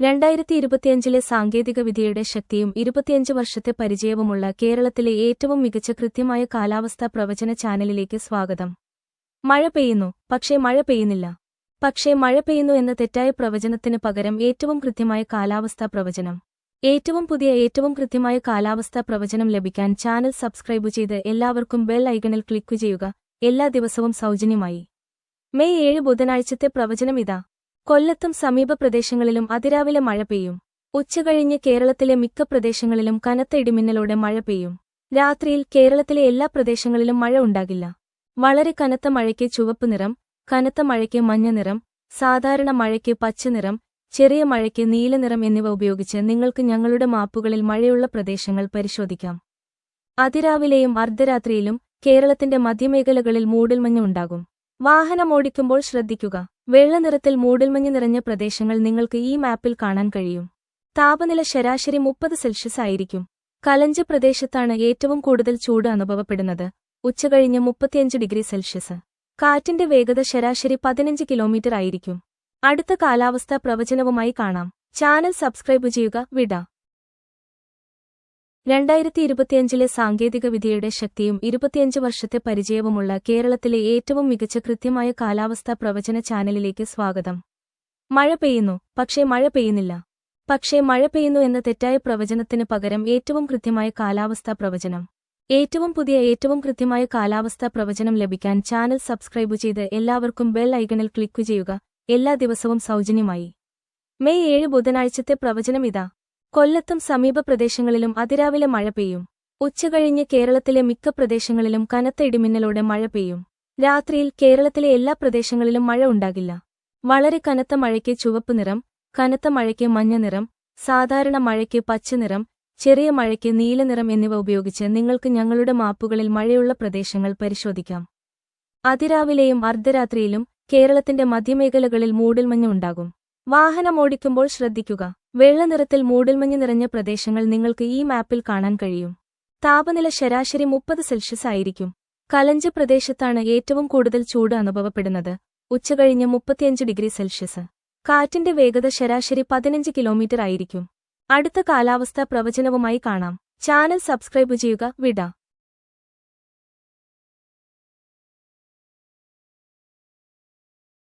രണ്ടായിരത്തി ഇരുപത്തിയഞ്ചിലെ സാങ്കേതികവിദ്യയുടെ ശക്തിയും ഇരുപത്തിയഞ്ച് വർഷത്തെ പരിചയവുമുള്ള കേരളത്തിലെ ഏറ്റവും മികച്ച കൃത്യമായ കാലാവസ്ഥാ പ്രവചന ചാനലിലേക്ക് സ്വാഗതം. മഴ പെയ്യുന്നു പക്ഷേ മഴ പെയ്യുന്നില്ല. പക്ഷേ മഴ പെയ്യുന്നു എന്ന തെറ്റായ പ്രവചനത്തിന് പകരം ഏറ്റവും കൃത്യമായ കാലാവസ്ഥാ പ്രവചനം. ഏറ്റവും പുതിയ ഏറ്റവും കൃത്യമായ കാലാവസ്ഥാ പ്രവചനം ലഭിക്കാൻ ചാനൽ സബ്സ്ക്രൈബ് ചെയ്ത് എല്ലാവർക്കും ബെൽ ഐക്കണിൽ ക്ലിക്ക് ചെയ്യുക. എല്ലാ ദിവസവും സൗജന്യമായി. മെയ് ഏഴ് ബുധനാഴ്ചത്തെ പ്രവചനം ഇതാ. കൊല്ലത്തും സമീപ പ്രദേശങ്ങളിലും അതിരാവിലെ മഴ പെയ്യും. ഉച്ചകഴിഞ്ഞ് കേരളത്തിലെ മിക്ക പ്രദേശങ്ങളിലും കനത്ത ഇടിമിന്നലോടെ മഴ പെയ്യും. രാത്രിയിൽ കേരളത്തിലെ എല്ലാ പ്രദേശങ്ങളിലും മഴ ഉണ്ടാകില്ല. വളരെ കനത്ത മഴയ്ക്ക് ചുവപ്പ് നിറം കനത്ത മഴയ്ക്ക് മഞ്ഞ നിറം സാധാരണ മഴയ്ക്ക് പച്ച നിറം ചെറിയ മഴയ്ക്ക് നീലനിറം എന്നിവ ഉപയോഗിച്ച് നിങ്ങൾക്ക് ഞങ്ങളുടെ മാപ്പുകളിൽ മഴയുള്ള പ്രദേശങ്ങൾ പരിശോധിക്കാം. അതിരാവിലെയും അർദ്ധരാത്രിയിലും കേരളത്തിന്റെ മധ്യമേഖലകളിൽ മൂടൽമഞ്ഞ് ഉണ്ടാകും. വാഹനമോടിക്കുമ്പോൾ ശ്രദ്ധിക്കുക. വെള്ളനിറത്തിൽ മൂടൽമഞ്ഞ് നിറഞ്ഞ പ്രദേശങ്ങൾ നിങ്ങൾക്ക് ഈ മാപ്പിൽ കാണാൻ കഴിയും. താപനില ശരാശരി മുപ്പത് സെൽഷ്യസ് ആയിരിക്കും. കലഞ്ച് പ്രദേശത്താണ് ഏറ്റവും കൂടുതൽ ചൂട് അനുഭവപ്പെടുന്നത്. ഉച്ചകഴിഞ്ഞ് മുപ്പത്തിയഞ്ച് ഡിഗ്രി സെൽഷ്യസ്. കാറ്റിന്റെ വേഗത ശരാശരി പതിനഞ്ച് കിലോമീറ്റർ ആയിരിക്കും. അടുത്ത കാലാവസ്ഥാ പ്രവചനവുമായി കാണാം. ചാനൽ സബ്സ്ക്രൈബ് ചെയ്യുക. വിട. രണ്ടായിരത്തി ഇരുപത്തിയഞ്ചിലെ സാങ്കേതികവിദ്യയുടെ ശക്തിയും ഇരുപത്തിയഞ്ച് വർഷത്തെ പരിചയവുമുള്ള കേരളത്തിലെ ഏറ്റവും മികച്ച കൃത്യമായ കാലാവസ്ഥാ പ്രവചന ചാനലിലേക്ക് സ്വാഗതം. മഴ പെയ്യുന്നു പക്ഷേ മഴ പെയ്യുന്നില്ല. പക്ഷേ മഴ പെയ്യുന്നു എന്ന തെറ്റായ പ്രവചനത്തിന് പകരം ഏറ്റവും കൃത്യമായ കാലാവസ്ഥാ പ്രവചനം. ഏറ്റവും പുതിയ ഏറ്റവും കൃത്യമായ കാലാവസ്ഥാ പ്രവചനം ലഭിക്കാൻ ചാനൽ സബ്സ്ക്രൈബ് ചെയ്ത് എല്ലാവർക്കും ബെൽ ഐക്കണിൽ ക്ലിക്ക് ചെയ്യുക എല്ലാ ദിവസവും സൗജന്യമായി. മെയ് ഏഴ് ബുധനാഴ്ചത്തെ പ്രവചനം ഇതാ. കൊല്ലത്തും സമീപ പ്രദേശങ്ങളിലും അതിരാവിലെ മഴ പെയ്യും. ഉച്ചകഴിഞ്ഞ് കേരളത്തിലെ മിക്ക പ്രദേശങ്ങളിലും കനത്ത ഇടിമിന്നലോടെ മഴ പെയ്യും. രാത്രിയിൽ കേരളത്തിലെ എല്ലാ പ്രദേശങ്ങളിലും മഴ ഉണ്ടാകില്ല. വളരെ കനത്ത മഴയ്ക്ക് ചുവപ്പ് നിറം കനത്ത മഴയ്ക്ക് മഞ്ഞ നിറം സാധാരണ മഴയ്ക്ക് പച്ച നിറം ചെറിയ മഴയ്ക്ക് നീലനിറം എന്നിവ ഉപയോഗിച്ച് നിങ്ങൾക്ക് ഞങ്ങളുടെ മാപ്പുകളിൽ മഴയുള്ള പ്രദേശങ്ങൾ പരിശോധിക്കാം. അതിരാവിലെയും അർദ്ധരാത്രിയിലും കേരളത്തിന്റെ മധ്യമേഖലകളിൽ മൂടൽമഞ്ഞ് ഉണ്ടാകും. വാഹനമോടിക്കുമ്പോൾ ശ്രദ്ധിക്കുക. വെള്ളനിറത്തിൽ മൂടൽമഞ്ഞ് നിറഞ്ഞ പ്രദേശങ്ങൾ നിങ്ങൾക്ക് ഈ മാപ്പിൽ കാണാൻ കഴിയും. താപനില ശരാശരി മുപ്പത് സെൽഷ്യസ് ആയിരിക്കും. കലഞ്ച് പ്രദേശത്താണ് ഏറ്റവും കൂടുതൽ ചൂട് അനുഭവപ്പെടുന്നത്. ഉച്ചകഴിഞ്ഞ് മുപ്പത്തിയഞ്ച് ഡിഗ്രി സെൽഷ്യസ്. കാറ്റിന്റെ വേഗത ശരാശരി പതിനഞ്ച് കിലോമീറ്റർ ആയിരിക്കും. അടുത്ത കാലാവസ്ഥാ പ്രവചനവുമായി കാണാം. ചാനൽ സബ്സ്ക്രൈബ് ചെയ്യുക വിട.